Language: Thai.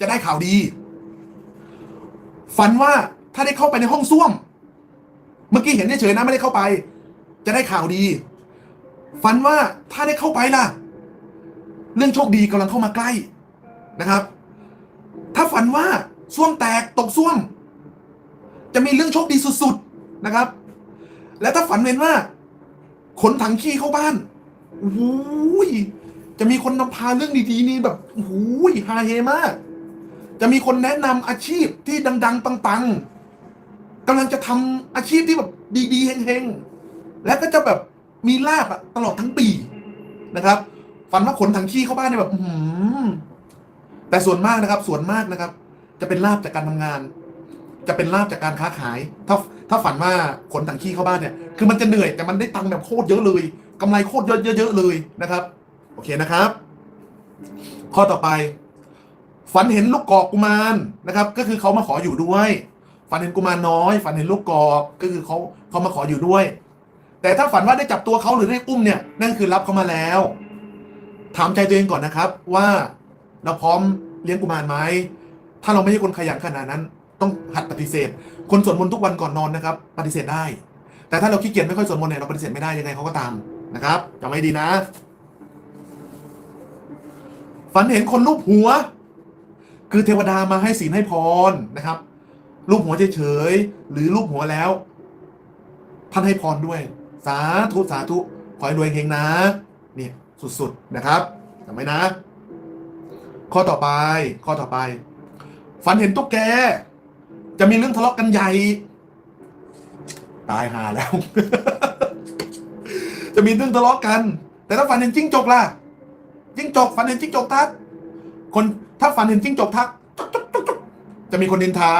จะได้ข่าวดี ฝันว่าถ้าได้เข้าไปในห้องส้วม เมื่อกี้เห็นเฉยๆนะไม่ได้เข้าไป จะได้ข่าวดี ฝันว่าถ้าได้เข้าไปล่ะ เรื่องโชคดีกำลังเข้ามาใกล้นะครับ ถ้าฝันว่าส้วมแตกตกส้วม จะมีเรื่องโชคดีสุดๆนะครับ และถ้าฝันเห็นว่าขนถังขี้เข้าบ้านโอ้ยจะมีคนนำพาเรื่องดีๆนี่แบบโอ้ยฮาเฮมาก จะมีคนแนะนำอาชีพที่ดัง ๆ ปังๆกำลังจะทำอาชีพที่แบบดีๆเฮงๆ และก็จะแบบมีลาบอะตลอดทั้งปีนะครับ ฝันว่าขนถังขี้เข้าบ้านเนี่ยแบบหือแต่ส่วนมากนะครับ ส่วนมากนะครับ จะเป็นลาบจากการทำงาน จะเป็นลาบจากการค้าขาย ถ้าถ้าฝันว่าขนถังขี้เข้าบ้านเนี่ย คือมันจะเหนื่อยแต่มันได้ตังค์แบบโคตรเยอะเลยกำไรโคตรเยอะเยอะๆเลยนะครับ โอเคนะครับ ข้อต่อไป ฝันเห็นลูกกอกกุมารนะครับ ก็คือเขามาขออยู่ด้วย ฝันเห็นกุมารน้อย ฝันเห็นลูกกอกก็คือเขาเขามาขออยู่ด้วย แต่ถ้าฝันว่าได้จับตัวเขาหรือได้อุ้มเนี่ยนั่นคือรับเขามาแล้ว ถามใจตัวเองก่อนนะครับ ว่าเราพร้อมเลี้ยงกุมารไหมถ้าเราไม่ใช่คนขยันขนาดนั้น ต้องหัดปฏิเสธ คนสวดมนต์ทุกวันก่อนนอนนะครับ ปฏิเสธได้ แต่ถ้าเราขี้เกียจไม่ค่อยสวดมนต์เนี่ยเราปฏิเสธไม่ได้ยังไงเขาก็ตามนะครับจำไว้ดีนะ ฝันเห็นคนรูปหัว คือเทวดามาให้ศีลให้พรนะครับรูปหัวเฉยๆหรือรูปหัวแล้ว ท่านให้พรด้วย สาธุสาธุขอให้รวยเฮงนะเนี่ยสุดๆนะครับจำไว้นะ ข้อต่อไป ข้อต่อไป ฝันเห็นตุ๊กแก จะมีเรื่องทะเลาะกันใหญ่ ตายหาแล้ว จะมีเรื่องทะเลาะกัน แต่ถ้าฝันเห็นจิ้งจกล่ะจิ้งจกฝันเห็นจิ้งจกทักคน ถ้าฝันเห็นจิ้งจกทัก จะมีคนนินทา